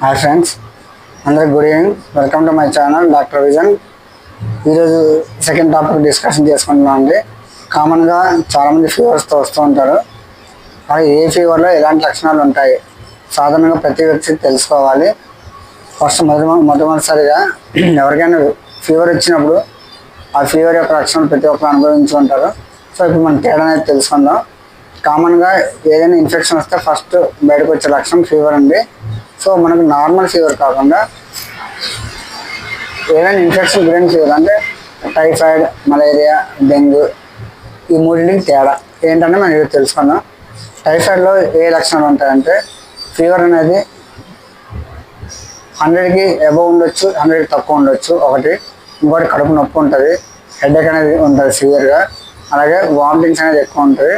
Hi friends అందరికి good evening welcome to my channel doctor vision ఈరోజు second topic discussion చేసుకుంటున్నాం అండి. కామన్గా చాలామంది ఫీవర్స్తో వస్తూ ఉంటారు. అలాగే ఏ ఫీవర్లో ఎలాంటి లక్షణాలు ఉంటాయి? సాధారణంగా ప్రతి వ్యక్తి తెలుసుకోవాలి. ఫస్ట్ మొదటి మొట్టమొదటిసారిగా ఎవరికైనా ఫీవర్ వచ్చినప్పుడు ఆ ఫీవర్ యొక్క లక్షణాలు ప్రతి ఒక్కరు అనుభవించి ఉంటారు. సో ఇప్పుడు మనం తేడా అనేది తెలుసుకుందాం. కామన్గా ఏదైనా ఇన్ఫెక్షన్ వస్తే ఫస్ట్ బయటకు వచ్చే లక్షణం ఫీవర్ అండి. సో మనకు నార్మల్ ఫీవర్ కాకుండా ఏదైనా ఇన్ఫెక్షన్ గురైన ఫీవర్ అంటే టైఫాయిడ్ మలేరియా డెంగ్యూ ఈ మూడింటికి తేడా. ఏంటంటే మనం ఇది తెలుసుకుందాం. టైఫాయిడ్లో ఏ లక్షణాలు ఉంటాయంటే ఫీవర్ అనేది హండ్రెడ్కి అబవ్ ఉండొచ్చు హండ్రెడ్కి తక్కువ ఉండొచ్చు. ఒకటి ఇంకోటి కడుపు నొప్పి ఉంటుంది హెడేక్ అనేది ఉంటుంది సివియర్గా. అలాగే వామిటింగ్స్ అనేది ఎక్కువ ఉంటుంది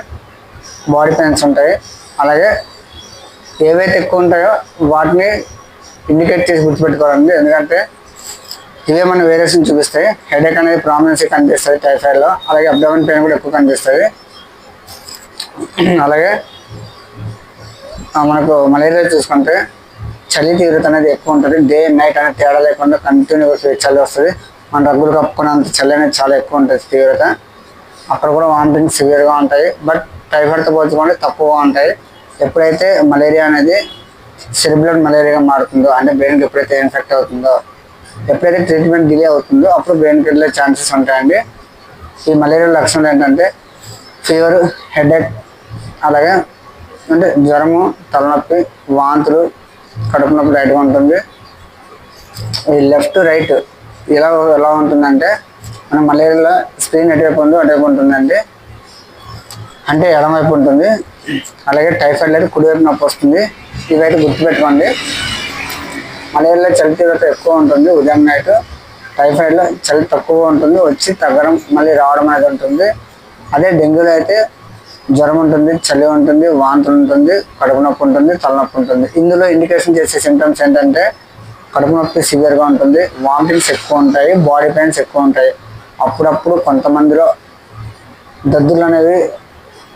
బాడీ పెయిన్స్ ఉంటాయి. అలాగే ఏవైతే ఎక్కువ ఉంటాయో వాటిని ఇండికేట్ చేసి గుర్తుపెట్టుకోవాలండి ఎందుకంటే ఇవే మన వేరియేషన్ చూపిస్తాయి. హెడేక్ అనేది ప్రామినెన్సీ కనిపిస్తుంది టైఫాయిడ్లో అలాగే అబ్డమన్ పెయిన్ కూడా ఎక్కువ కనిపిస్తుంది. అలాగే మనకు మలేరియా చూసుకుంటే చలి తీవ్రత అనేది ఎక్కువ ఉంటుంది. డే నైట్ అనేది తేడా లేకుండా కంటిన్యూగా చలి వస్తుంది. మన రగ్గులు కప్పుకున్నంత చలి అనేది చాలా ఎక్కువ ఉంటుంది తీవ్రత. అక్కడ కూడా వామిటింగ్ సివియర్గా ఉంటాయి. బట్ టైఫాయిడ్తో పోల్చుకుంటే తక్కువగా ఉంటాయి. ఎప్పుడైతే మలేరియా అనేది సెరిబ్లడ్ మలేరియాగా మారుతుందో అంటే బ్రెయిన్కి ఎప్పుడైతే ఇన్ఫెక్ట్ అవుతుందో ఎప్పుడైతే ట్రీట్మెంట్ డిలే అవుతుందో అప్పుడు బ్రెయిన్కి వెళ్ళే ఛాన్సెస్ ఉంటాయండి. ఈ మలేరియా లక్షణాలు ఏంటంటే ఫీవర్ హెడేక్ అలాగే అంటే జ్వరము తలనొప్పి వాంతులు కడుపు నొప్పి రైట్గా ఉంటుంది. ఈ లెఫ్ట్ రైట్ ఎలా ఎలా ఉంటుందంటే మన మలేరియాలో స్క్రీన్ ఎటువైపు ఉందో అటువైపు ఉంటుందండి. అంటే ఎడమవైపు ఉంటుంది. అలాగే టైఫాయిడ్ అయితే కుడివైపు నొప్పి వస్తుంది. ఇవైతే గుర్తుపెట్టుకోండి. మలేరియాలో చలి తీవ్రత ఎక్కువ ఉంటుంది. ఉదయం నైట్ టైఫాయిడ్లో చలి తక్కువ ఉంటుంది. వచ్చి తగ్గడం మళ్ళీ రావడం అనేది ఉంటుంది. అదే డెంగ్యూలో అయితే జ్వరం ఉంటుంది చలి ఉంటుంది వాంతులు ఉంటుంది కడుపు నొప్పి ఉంటుంది తలనొప్పి ఉంటుంది. ఇందులో ఇండికేషన్ చేసే సిమ్టమ్స్ ఏంటంటే కడుపు నొప్పి సివియర్గా ఉంటుంది. వామిటింగ్స్ ఎక్కువ ఉంటాయి బాడీ పెయిన్స్ ఎక్కువ ఉంటాయి. అప్పుడప్పుడు కొంతమందిలో దద్దులు అనేవి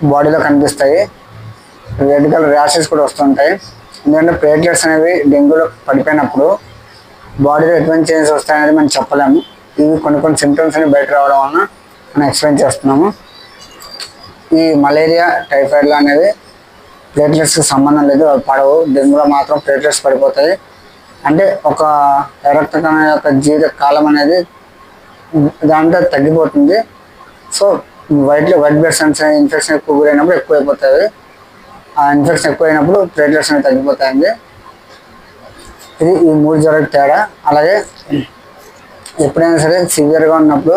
బాడీలో కనిపిస్తాయి. రెడ్ కలర్ ర్యాషెస్ కూడా వస్తుంటాయి. ఎందుకంటే ప్లేట్లెట్స్ అనేవి డెంగ్యూలో పడిపోయినప్పుడు బాడీలో ఎటువంటి చేంజెస్ వస్తాయనేది మనం చెప్పలేము. ఇవి కొన్ని కొన్ని సిమ్టమ్స్ అనేవి బయట రావడం వలన మనం ఎక్స్ప్లెయిన్ చేస్తున్నాము. ఈ మలేరియా టైఫాయిడ్లు అనేవి ప్లేట్లెట్స్కి సంబంధం లేదు అవి పడవు. డెంగ్యూలో మాత్రం ప్లేట్లెట్స్ పడిపోతాయి. అంటే ఒక రక్త యొక్క జీవిత కాలం అనేది దాంతో తగ్గిపోతుంది. సో వైట్లో వైట్ బ్లడ్ సెల్స్ ఇన్ఫెక్షన్ ఎక్కువ గురైనప్పుడు ఎక్కువ అయిపోతాయి. ఆ ఇన్ఫెక్షన్ ఎక్కువ అయినప్పుడు ప్లేట్లెట్స్ అనేవి తగ్గిపోతాయండి. ఇది ఈ మూడు జ్వరాలకు తేడా. అలాగే ఎప్పుడైనా సరే సివియర్గా ఉన్నప్పుడు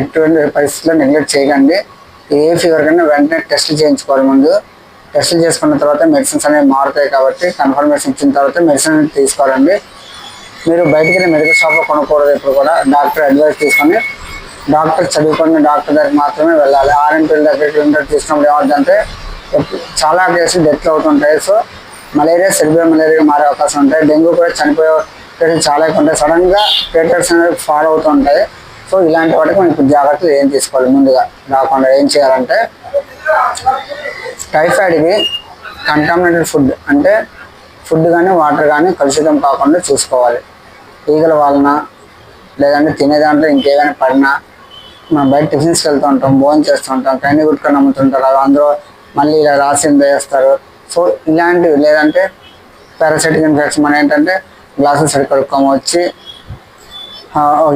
ఎటువంటి పరిస్థితుల్లో నెగ్లెక్ట్ చేయకండి. ఏ ఫీవర్ కన్నా వెంటనే టెస్ట్ చేయించుకోవాలి ముందు. టెస్ట్లు చేసుకున్న తర్వాత మెడిసిన్స్ అనేవి మారుతాయి కాబట్టి కన్ఫర్మేషన్ ఇచ్చిన తర్వాత మెడిసిన్ అనేది తీసుకోవాలండి. మీరు బయటికి మెడికల్ షాప్లో కొనకూడదు ఇప్పుడు కూడా. డాక్టర్ అడ్వైస్ తీసుకొని డాక్టర్ చదువుకున్న డాక్టర్ దగ్గరికి మాత్రమే వెళ్ళాలి. ఆర్ఎంపీల దగ్గరికి ఇంటర్ తీసుకున్నప్పుడు ఏమవుతుందంటే చాలా కేసులు డెత్ అవుతుంటాయి. సో మలేరియా సెరిబ్రల్ మలేరియా మారే అవకాశం ఉంటాయి. డెంగ్యూ కూడా చనిపోయే కేసులు చాలా ఎక్కువ ఉంటాయి. సడన్గా పేటర్స్ అనేవి ఫాలో అవుతూ ఉంటాయి సో ఇలాంటి వాటికి మనం ఇప్పుడు జాగ్రత్తలు ఏం తీసుకోవాలి? ముందుగా రాకుండా ఏం చేయాలంటే టైఫాయిడ్కి కంటామినేటెడ్ ఫుడ్ అంటే ఫుడ్ కానీ వాటర్ కానీ కలుషితం కాకుండా చూసుకోవాలి. ఈగల వలన లేదంటే తినే దాంట్లో ఇంకేమైనా పడినా మనం బయట టిఫిన్స్కి వెళ్తూ ఉంటాం భోజనం చేస్తూ ఉంటాం కన్నీ గుట్టుకొని అమ్ముతుంటారు అవి అందరూ మళ్ళీ ఇలా రాసి వేస్తారు. సో ఇలాంటివి లేదంటే పారాసైటిక్ ఇన్ఫెక్షన్ మన ఏంటంటే గ్లాసెస్ సరి వచ్చి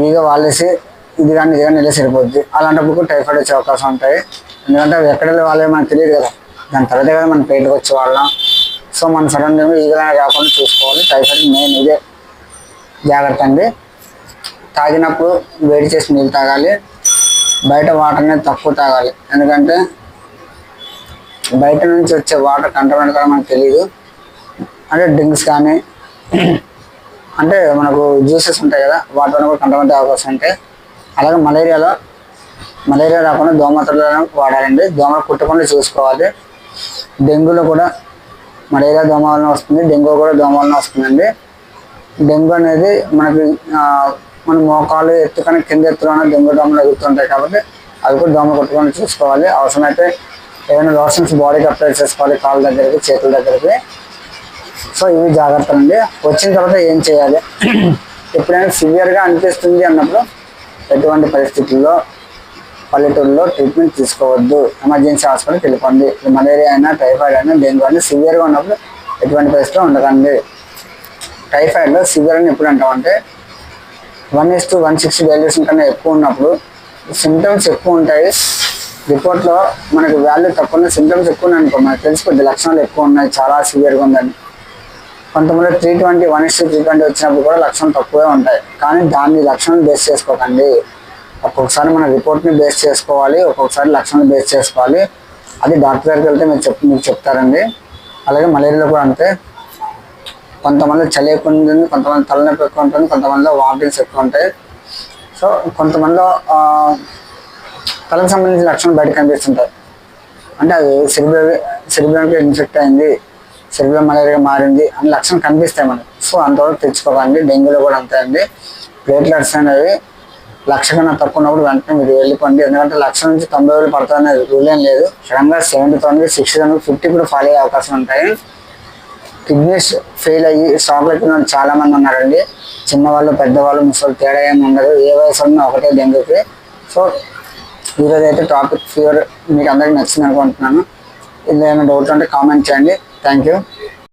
ఈగ వాళ్ళేసి ఇది కానీ ఇది కానీ వెళ్ళేసి సరిపోద్ది. అలాంటప్పుడు టైఫాయిడ్ వచ్చే అవకాశం ఉంటాయి. ఎందుకంటే అవి ఎక్కడ వాళ్ళే మనకు తెలియదు కదా. దాని తర్వాత కదా మనం పెయింట్కి వచ్చే వాళ్ళం. సో మనం సడన్గా ఈగలనే కాకుండా చూసుకోవాలి. టైఫాయిడ్ మెయిన్ ఇదే. జాగ్రత్త అండి. తాగినప్పుడు వేడి చేసి నీళ్ళు తాగాలి. బయట వాటర్ అనేది తక్కువ తాగాలి. ఎందుకంటే బయట నుంచి వచ్చే వాటర్ కంటమెంట్ కూడా మనకు తెలియదు అంటే డ్రింక్స్ కానీ అంటే మనకు జ్యూసెస్ ఉంటాయి కదా వాటిలో కూడా కంటమెంట్ అవకాశం ఉంటాయి అలాగే మలేరియాలో మలేరియా రాకుండా దోమతలను వాడాలండి. దోమలు కుట్టకుండా చూసుకోవాలి. డెంగ్యూలో కూడా మలేరియా దోమ వలన వస్తుంది. డెంగ్యూ కూడా దోమ వలన వస్తుందండి. డెంగ్యూ అనేది మనకి మన మోకాలు ఎత్తుకొని కింద ఎత్తులోనే దొంగ దోమలు ఎగురుతుంటాయి కాబట్టి అవి కూడా దోమలు కొట్టుకొని చూసుకోవాలి. అవసరమైతే ఏమైనా లోషన్స్ బాడీకి అప్లై చేసుకోవాలి కాళ్ళ దగ్గరికి చేతుల దగ్గరికి. సో ఇవి జాగ్రత్తలు అండి. వచ్చిన తర్వాత ఏం చేయాలి? ఎప్పుడైనా సివియర్గా అనిపిస్తుంది అన్నప్పుడు ఎటువంటి పరిస్థితుల్లో పల్లెటూరులో ట్రీట్మెంట్ తీసుకోవద్దు. ఎమర్జెన్సీ హాస్పిటల్కి వెళ్ళిపోండి. మలేరియా అయినా టైఫాయిడ్ అయినా దేనివల్ల సివియర్గా ఉన్నప్పుడు ఎటువంటి పరిస్థితిలో ఉండకండి. టైఫాయిడ్లో సివియర్ అని ఎప్పుడు అంటామంటే one is to one sixty valuation కన్నా ఎక్కువ ఉన్నప్పుడు సిమ్టమ్స్ ఎక్కువ ఉంటాయి. రిపోర్ట్లో మనకి వాల్యూ తక్కువ ఉన్న సిమ్టమ్స్ ఎక్కువ ఉన్నాయి అనుకో మనకు తెలిసిపోద్ది లక్షణాలు ఎక్కువ ఉన్నాయి చాలా సివియర్గా ఉందని. కొంతమంది three twenty one is three twenty వచ్చినప్పుడు కూడా లక్షణం తక్కువే ఉంటాయి. కానీ దాన్ని లక్షణం బేస్ చేసుకోకండి. ఒక్కొక్కసారి మన రిపోర్ట్ని బేస్ చేసుకోవాలి ఒక్కొక్కసారి లక్షణాలు బేస్ చేసుకోవాలి. అది డాక్టర్ దగ్గరికి వెళ్తే మీరు చెప్ మీకు చెప్తారండి. అలాగే మలేరియాలో కూడా అంతే. కొంతమంది చలి ఎక్కువ ఉంటుంది కొంతమంది తలనొప్పి ఎక్కువ ఉంటుంది కొంతమందిలో వామిటింగ్స్ ఎక్కువ ఉంటాయి సో కొంతమందిలో తలకు సంబంధించిన లక్షణాలు బయట కనిపిస్తుంటాయి. అంటే అది సెరిబ్రల్ సెరిబ్రల్కి ఇన్ఫెక్ట్ అయింది సెరిబ్రల్ మలేరియా మారింది అని లక్షణం కనిపిస్తాయి మనకి. సో అంతవరకు తెచ్చుకోవాలండి డెంగ్యూలో కూడా అంతే అండి. ప్లేట్లెట్స్ అనేవి లక్ష కన్నా తక్కువ ఉన్నప్పుడు వెంటనే మీరు వెళ్ళిపోండి. ఎందుకంటే లక్ష నుంచి తొంభై వేలు పడుతుంది రూల్ ఏం లేదు. సడన్గా సెవెంటీ తొమ్మిది సిక్స్టీ తొమ్మిది ఫిఫ్టీ కూడా ఫాలో అయ్యే అవకాశం ఉంటాయి. కిడ్నీస్ ఫెయిల్ అయ్యి స్టాక్లోకి ఉన్న వాళ్ళు చాలా మంది ఉన్నారండి. చిన్నవాళ్ళు పెద్దవాళ్ళు ముసలి తేడా ఏమి ఉండదు. ఏ వయసు ఉన్నా ఒకటే డెంగ్యూకి. సో ఈరోజు అయితే టాపిక్ ఫీవర్ మీకు అందరికీ నచ్చింది అనుకుంటున్నాను. ఇందులో ఏమైనా డౌట్ ఉంటే కామెంట్ చేయండి. Thank you